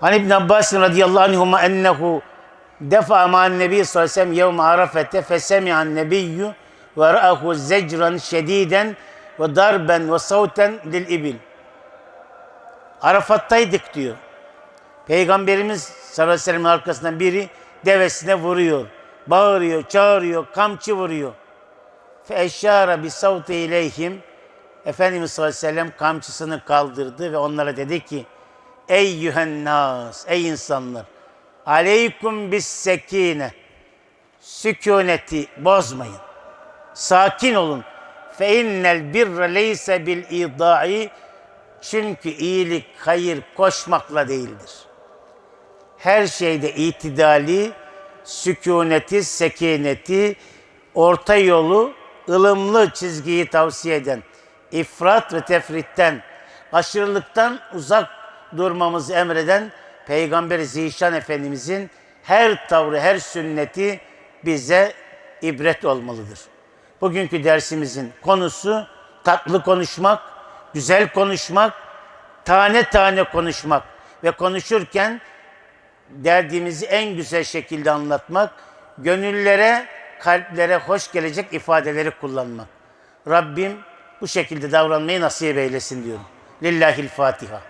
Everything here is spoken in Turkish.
Hani İbn Abbas radıyallahu anhuma ennehu defa ma'an nebi sallallahu aleyhi ve sellem yevme arafete fesemi'an nebiyyü ve ra'ahu zecran şediden ve darben ve savten lil ibil. Arafat'taydık diyor. Peygamberimiz sallallahu aleyhi ve sellem'in arkasından biri devesine vuruyor. Bağırıyor, çağırıyor, kamçı vuruyor. Fe eşşara bi savti ileyhim. Efendimiz sallallahu aleyhi ve sellem kamçısını kaldırdı ve onlara dedi ki Ey yühennas, ey insanlar. Aleykum bis sekine. Sükuneti bozmayın. Sakin olun. Fe innel birre leyse bil idai. Çünkü iyilik, hayır koşmakla değildir. Her şeyde itidali, sükuneti, sekineti, orta yolu, ılımlı çizgiyi tavsiye eden, ifrat ve tefritten, aşırılıktan uzak durmamızı emreden Peygamber Zişan Efendimizin her tavrı, her sünneti bize ibret olmalıdır. Bugünkü dersimizin konusu tatlı konuşmak, güzel konuşmak, tane tane konuşmak ve konuşurken derdimizi en güzel şekilde anlatmak, gönüllere, kalplere hoş gelecek ifadeleri kullanmak. Rabbim bu şekilde davranmayı nasip eylesin diyorum. Lillahil Fatiha.